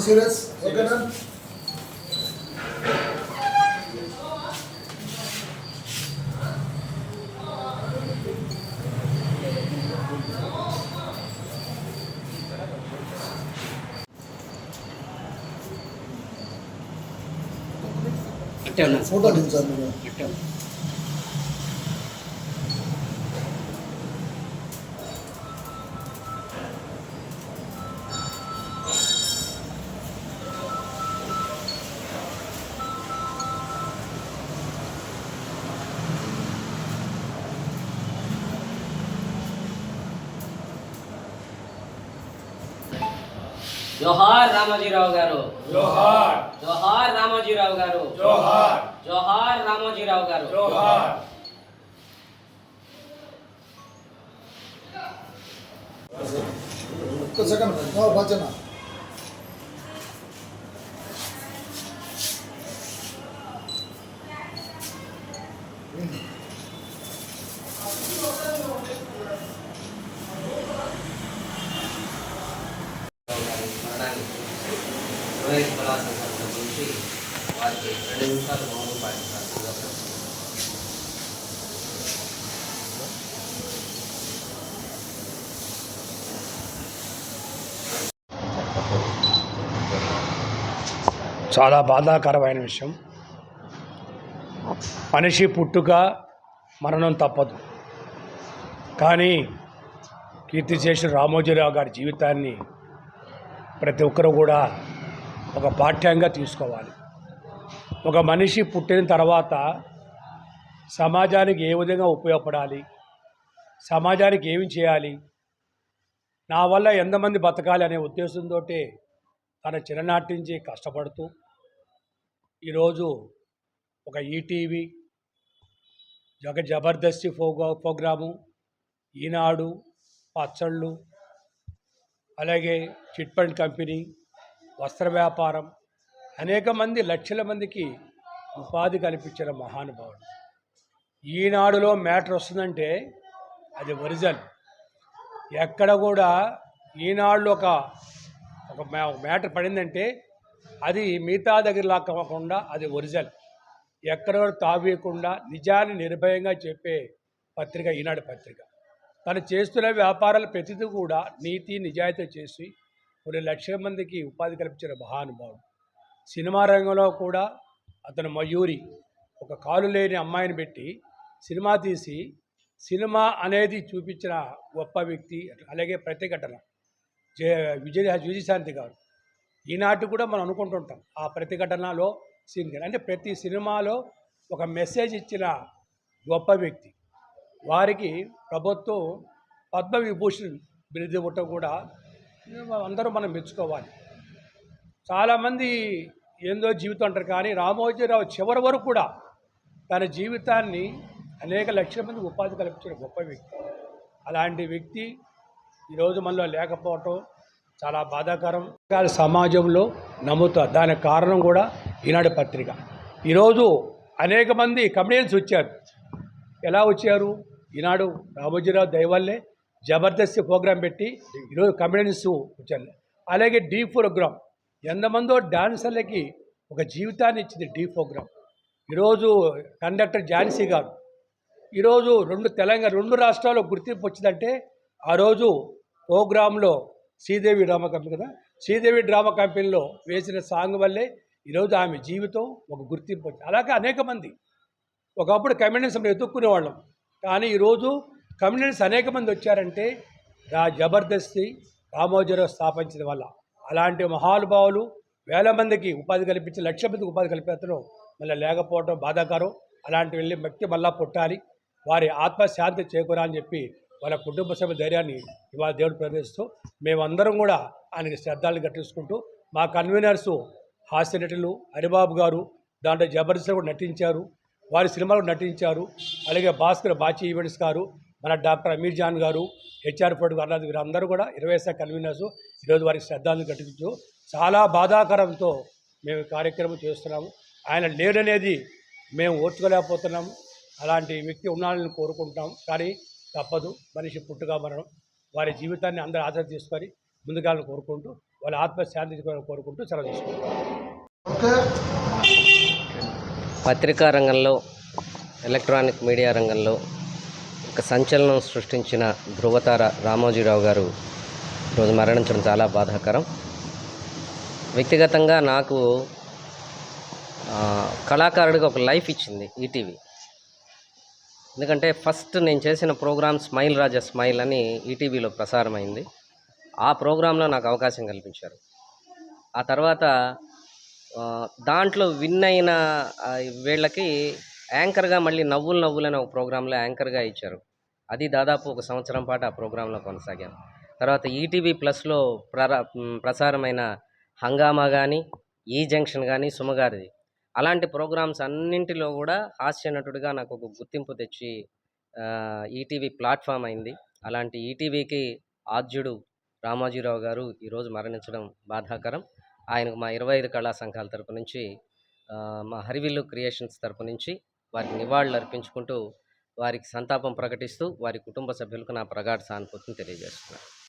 Serious ఓకేనా అట్టే ఉన్నాను ఫోటో దించాలి జోహార్ రామోజీరావు గారు జోహార్ జోహార్ రామోజీరావు గారు జోహార్ జోహార్ రామోజీరావు గారు జోహార్ ఒక్క సెకండ్ భజన మరణానికి రోహిత్ కళాశాల సంస్థ గురించి వారికి రెండు నిమిషాలు మౌనం పాటిస్తారు. చాలా బాధాకరమైన విషయం. మనిషి పుట్టుక మరణం తప్పదు. కానీ కీర్తి చేసిన రామోజీరావు గారి జీవితాన్ని ప్రతి ఒక్కరు కూడా ఒక పాఠ్యంగా తీసుకోవాలి. ఒక మనిషి పుట్టిన తర్వాత సమాజానికి ఏ విధంగా ఉపయోగపడాలి? సమాజానికి ఏమి చేయాలి? నా వల్ల ఎంతమంది బతకాలి అనే ఉద్దేశంతో తన చిన్ననాటి నుంచి కష్టపడుతూ ఈరోజు ఒక ఈటీవీ ఒక జబర్దస్తి ప్రోగ్రా ప్రోగ్రాము ఈనాడు పచ్చళ్ళు అలాగే చిట్ ఫండ్ కంపెనీ వస్త్ర వ్యాపారం అనేక మంది లక్షల మందికి ఉపాధి కల్పించిన మహానుభావుడు. ఈనాడులో మ్యాటర్ వస్తుందంటే అది ఒరిజినల్. ఎక్కడ కూడా ఈనాడులో ఒక ఒక మ్యా- ఒక మ్యాటర్ పడిందంటే అది మిగతా దగ్గర లాక్కకుండా కాకుండా అది ఒరిజినల్. ఎక్కడ కూడా తావేయకుండా నిజాన్ని నిర్భయంగా చెప్పే పత్రిక ఈనాడు పత్రిక. తను చేస్తున్న వ్యాపారాలు ప్రతిదీ కూడా నీతి నిజాయితీ చేసి కొన్ని లక్షల మందికి ఉపాధి కల్పించిన మహానుభావుడు. సినిమా రంగంలో కూడా అతను మయూరి. ఒక కాలు లేని అమ్మాయిని పెట్టి సినిమా తీసి సినిమా అనేది చూపించిన గొప్ప వ్యక్తి అలాగే ప్రతిఘటన. జయ విజయ విజయశాంతి గారు. ఈనాటి కూడా మనం అనుకుంటుంటాం ఆ ప్రతిఘటనలో సీన్ అంటే ప్రతి సినిమాలో ఒక మెసేజ్ ఇచ్చిన గొప్ప వ్యక్తి. వారికి ప్రభుత్వం పద్మవిభూషణ్ బిరుదు ఇవ్వటం కూడా అందరూ మనం మెచ్చుకోవాలి. చాలామంది ఏందో జీవితం అంటారు కానీ రామోజీరావు చివరి వరకు కూడా తన జీవితాన్ని అనేక లక్షల మంది ఉపాధి కల్పించిన గొప్ప వ్యక్తి. అలాంటి వ్యక్తి ఈరోజు మనలో లేకపోవటం చాలా బాధాకరం. సమాజంలో నమ్ముతారు దానికి కారణం కూడా ఈనాడు పత్రిక. ఈరోజు అనేక మంది కమెడియన్స్ వచ్చారు. ఎలా వచ్చారు? ఈనాడు రామోజీరావు దయవల్లే జబర్దస్త్ ప్రోగ్రాం పెట్టి ఈరోజు కమెడియన్స్ వచ్చారు అలాగే డీ ప్రోగ్రామ్ ఎంతమందో డాన్సర్లకి ఒక జీవితాన్ని ఇచ్చింది డీ ప్రోగ్రామ్ ఈరోజు కండక్టర్ ఝాన్సీ గారు. ఈరోజు రెండు తెలంగాణ రెండు రాష్ట్రాల్లో గుర్తింపు వచ్చిందంటే ఆ రోజు ప్రోగ్రాంలో శ్రీదేవి డ్రామా కంపెనీ కదా? శ్రీదేవి డ్రామా కంపెనీలో వేసిన సాంగ్ వల్లే ఈరోజు ఆమె జీవితం ఒక గుర్తింపు వచ్చింది. అలాగే అనేక మంది. ఒకప్పుడు కమ్యూనిస్ట్ మనం ఎత్తుక్కునేవాళ్ళం కానీ ఈరోజు కమ్యూనిస్ట్ అనేక మంది వచ్చారంటే రా జబర్దస్తి రామోజీరావు స్థాపించడం వల్ల అలాంటి మహానుభావులు వేల మందికి ఉపాధి కల్పించి లక్ష మందికి ఉపాధి కల్పించడం మళ్ళీ లేకపోవడం బాధాకరం. అలాంటి వెళ్ళి వ్యక్తి మళ్ళా పుట్టాలి. వారి ఆత్మశాంతి చేకూరాలని చెప్పి వాళ్ళ కుటుంబ సభ్యుల ధైర్యాన్ని ఇవాళ దేవుడు ప్రదర్శిస్తూ మేమందరం కూడా ఆయనకి శ్రద్ధాలు కట్టించుకుంటూ మా కన్వీనర్సు హాస్య నటులు హరిబాబు గారు దాంట్లో జబర్దస్త్ కూడా నటించారు. వారి సినిమాలో నటించారు. అలాగే భాస్కర్ బాచి ఈవెంట్స్ గారు మన doctor Ameer Jaan garu HR Ford garu వీరందరూ కూడా ఇరవై శాఖ కన్వీనర్స్ ఈరోజు వారికి శ్రద్ధాలను కట్టించు చాలా బాధాకరంతో మేము కార్యక్రమం చేస్తున్నాము. ఆయన లేడనేది మేము ఓర్చుకోలేకపోతున్నాము అలాంటి వ్యక్తి ఉండాలని కోరుకుంటాం కానీ తప్పదు. మనిషి పుట్టుగా మరణం. వారి జీవితాన్ని అందరూ ఆదర తీసుకొని ముందుగాలని కోరుకుంటూ వాళ్ళ ఆత్మశాంతి కోరుకుంటూ సెలవు తీసుకుంటాం పత్రికా రంగంలో ఎలక్ట్రానిక్ మీడియా రంగంలో ఒక సంచలనం సృష్టించిన ధృవతార రామోజీరావు గారు ఈరోజు మరణించడం చాలా బాధాకరం. వ్యక్తిగతంగా నాకు కళాకారుడిగా ఒక లైఫ్ ఇచ్చింది ఈటీవీ. ఎందుకంటే ఫస్ట్ నేను చేసిన ప్రోగ్రామ్ స్మైల్ రాజా స్మైల్ అని ఈటీవీలో ప్రసారమైంది. ఆ ప్రోగ్రాంలో నాకు అవకాశం కల్పించారు. ఆ తర్వాత దాంట్లో విన్ అయిన వీళ్ళకి యాంకర్గా మళ్ళీ నవ్వులు నవ్వులు అనే ఒక ప్రోగ్రాంలో యాంకర్గా ఇచ్చారు. అది దాదాపు ఒక సంవత్సరం పాటు ఆ ప్రోగ్రాంలో కొనసాగాను. తర్వాత ఈటీవీ ప్లస్లో ప్రరా ప్రసారమైన హంగామా కానీ ఈ జంక్షన్ కానీ సుమగారిది అలాంటి ప్రోగ్రామ్స్ అన్నింటిలో కూడా హాస్య నటుడిగా నాకు ఒక గుర్తింపు తెచ్చి ఈటీవీ ప్లాట్ఫామ్ అయింది. అలాంటి ఈటీవీకి ఆద్యుడు రామాజీరావు గారు ఈరోజు మరణించడం బాధాకరం. ఆయనకు మా ఇరవై ఐదు కళా సంఘాల తరపు నుంచి మా హరివిల్లు క్రియేషన్స్ తరపు నుంచి వారికి నివాళులు అర్పించుకుంటూ వారికి సంతాపం ప్రకటిస్తూ వారి కుటుంబ సభ్యులకు నా ప్రగాఢ సానుభూతిని తెలియజేస్తున్నాను.